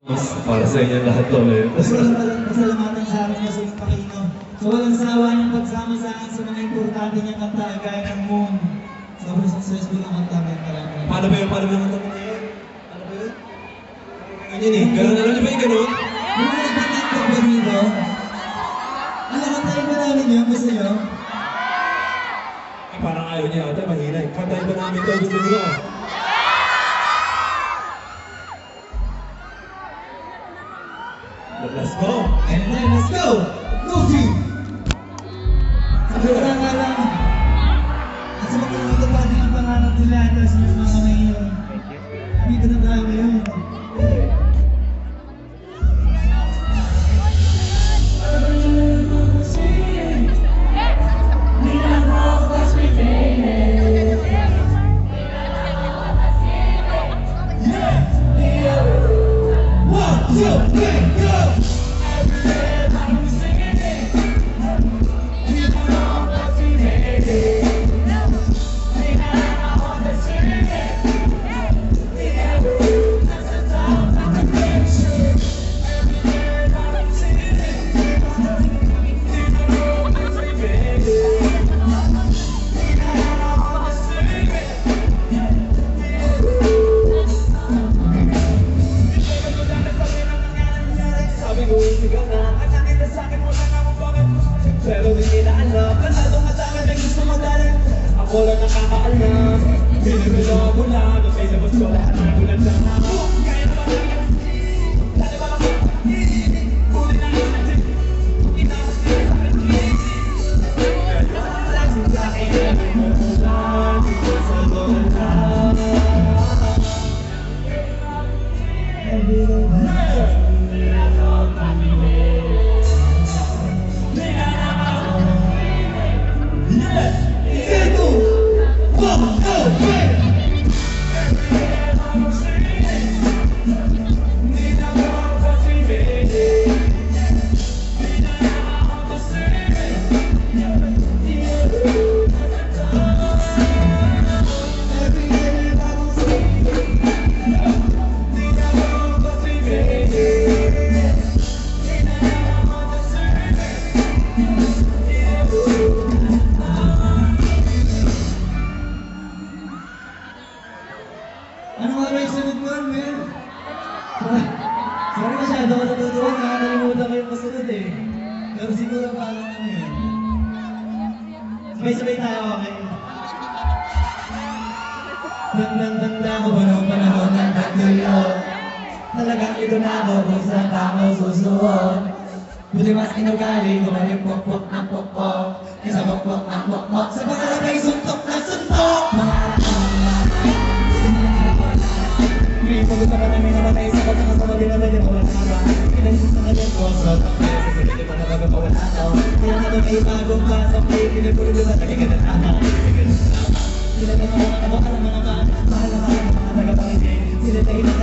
Para sa inyo lahat to eh. Walang pasalamatan sa amin na sa Pakino. So walang sawa niyang pagsama sa akin sa mga importante niyang kanta gaya ng Moon. Sobrang successful ang kanta may maraming. Paano ba yun? Paano ba yung kanta na yun? Paano ba yun? Ganyan eh. Ganun, alam niyo ba yung ganun? Yung mga nagpatiktok ba dito? Ano kantayin ba namin yun? Gusto niyo? Eh, parang ayaw niya ata, mahina eh. Kantahin ba namin to? Gusto niyo? Dito na tayo sa akin mo na naman bakit Pero di nila alam Panalo ka sa akin, may gusto mo dali Ako lang nakakaalam Binibilo ko lang Nung sa ilabas ko lahat ng bulan sa ako Kaya naman lang Dali ba ako? Huli na yun natin Inabot nila sa akin Kaya lang sa akin May mamulan Dito sa lola Three, Ano nga yung sunod mo, Will? Sorry masyado ako natutuwa, nakakalimutan ko yung kasunod eh. Pero siguro parang ano yun. Sabay-sabay tayo, okay? Tandang-tanda ko ba nung panahon ng tagdulo? Talagang ito na ako kung saan tama susunod. Buti mas inugali ko ba yung pokpok ng pokpok? namin namatay sa pagkakasabagin naman yung kawansama Pinagsasakalin ko sa takay Sa sarili pa na magkapawala ko Kaya nga may bagong pasok Kaya kinagulo ba sa kaganda tama Kaganda tama Sila na mga nakakalaman ang mga Mahal na mga nakakalaman Sila tayo